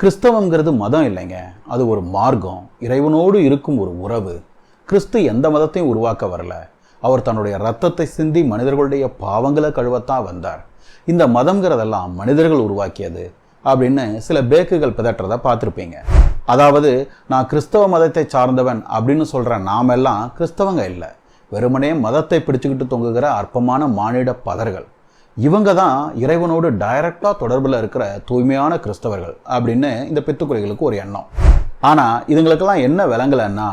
கிறிஸ்தவங்கிறது மதம் இல்லைங்க. அது ஒரு மார்க்கம். இறைவனோடு இருக்கும் ஒரு உறவு. கிறிஸ்து எந்த மதத்தையும் உருவாக்க வரல. அவர் தன்னுடைய ரத்தத்தை சிந்தி மனிதர்களுடைய பாவங்களை கழுவத்தான் வந்தார். இந்த மதம்ங்கிறதெல்லாம் மனிதர்கள் உருவாக்கியது அப்படின்னு சில பேக்குகள் பிதற்றதை பார்த்துருப்பீங்க. அதாவது நான் கிறிஸ்தவ மதத்தை சார்ந்தவன் அப்படின்னு சொல்கிற நாமெல்லாம் கிறிஸ்தவங்க இல்லை. வெறுமனே மதத்தை பிடிச்சுக்கிட்டு தொங்குகிற அற்பமான மானிட பதர்கள். இவங்க தான் இறைவனோடு டைரக்டாக தொடர்பில் இருக்கிற தூய்மையான கிறிஸ்தவர்கள் அப்படின்னு இந்த பித்துக்குறைகளுக்கு ஒரு எண்ணம். ஆனால் இதுங்களுக்கெல்லாம் என்ன விளங்கலைன்னா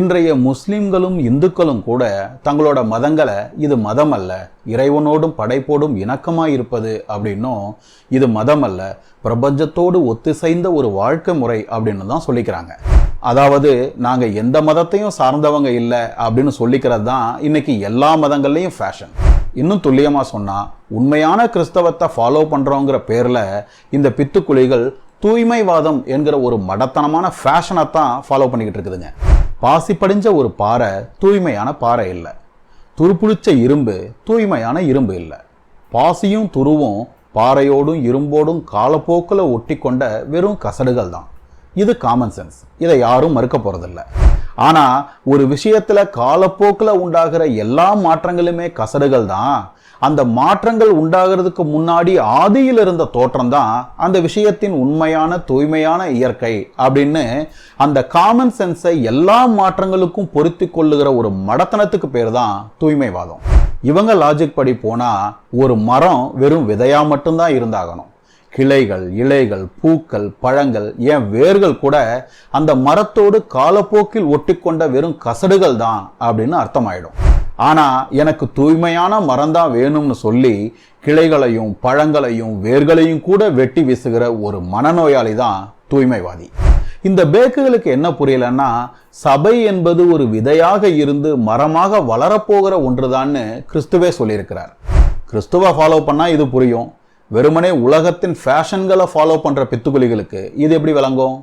இன்றைய முஸ்லீம்களும் இந்துக்களும் கூட தங்களோட மதங்களை இது மதம் அல்ல இறைவனோடும் படைப்போடும் இணக்கமாக இருப்பது அப்படின்னும் இது மதம் அல்ல பிரபஞ்சத்தோடு ஒத்திசைந்த ஒரு வாழ்க்கை முறை அப்படின்னு தான் சொல்லிக்கிறாங்க. அதாவது நாங்கள் எந்த மதத்தையும் சார்ந்தவங்க இல்லை அப்படின்னு சொல்லிக்கிறது தான் இன்னைக்கு எல்லா மதங்கள்லேயும் ஃபேஷன் இன்னும் துல்லியமாக சொன்னால் உண்மையான கிறிஸ்தவத்தை ஃபாலோ பண்ணுறோங்கிற பேரில் இந்த பித்துக்குழிகள் தூய்மைவாதம் என்கிற ஒரு மடத்தனமான ஃபேஷனை தான் ஃபாலோ பண்ணிக்கிட்டு இருக்குதுங்க. பாசி படிஞ்ச ஒரு பாறை தூய்மையான பாறை இல்லை. துருப்புளிச்ச இரும்பு தூய்மையான இரும்பு இல்லை. பாசியும் துருவும் பாறையோடும் இரும்போடும் காலப்போக்கில் ஒட்டி கொண்ட வெறும் கசடுகள் தான். இது காமன் சென்ஸ் இதை யாரும் மறுக்க போகிறதில்லை ஆனால் ஒரு விஷயத்தில் காலப்போக்கில் உண்டாகிற எல்லா மாற்றங்களுமே கசடுகள் தான். அந்த மாற்றங்கள் உண்டாகிறதுக்கு முன்னாடி ஆதியில் இருந்த தோற்றம் தான் அந்த விஷயத்தின் உண்மையான தூய்மையான இயற்கை அப்படின்னு அந்த காமன் சென்ஸை எல்லா மாற்றங்களுக்கும் பொருத்தி கொள்ளுகிற ஒரு மடத்தனத்துக்கு பேர் தான் தூய்மைவாதம். இவங்க லாஜிக் படி போனால் ஒரு மரம் வெறும் விதையாக மட்டும்தான் இருந்தாகணும். கிளைகள் இலைகள் பூக்கள் பழங்கள் ஏன் வேர்கள் கூட அந்த மரத்தோடு காலப்போக்கில் ஒட்டிக்கொண்ட வெறும் கசடுகள் தான் அப்படின்னு அர்த்தமாயிடும். ஆனா எனக்கு தூய்மையான மரம் தான் வேணும்னு சொல்லி கிளைகளையும் பழங்களையும் வேர்களையும் கூட வெட்டி வீசுகிற ஒரு மனநோயாளி தான் தூய்மைவாதி. இந்த பேக்குகளுக்கு என்ன புரியலன்னா சபை என்பது ஒரு விதையாக இருந்து மரமாக வளரப்போகிற ஒன்றுதான்னு கிறிஸ்துவே சொல்லியிருக்கிறார். கிறிஸ்துவ ஃபாலோ பண்ணால் இது புரியும். வெறுமனே உலகத்தின் ஃபேஷன்களை ஃபாலோ பண்ணுற பித்துக்குலிகளுக்கு இது எப்படி விளங்கும்?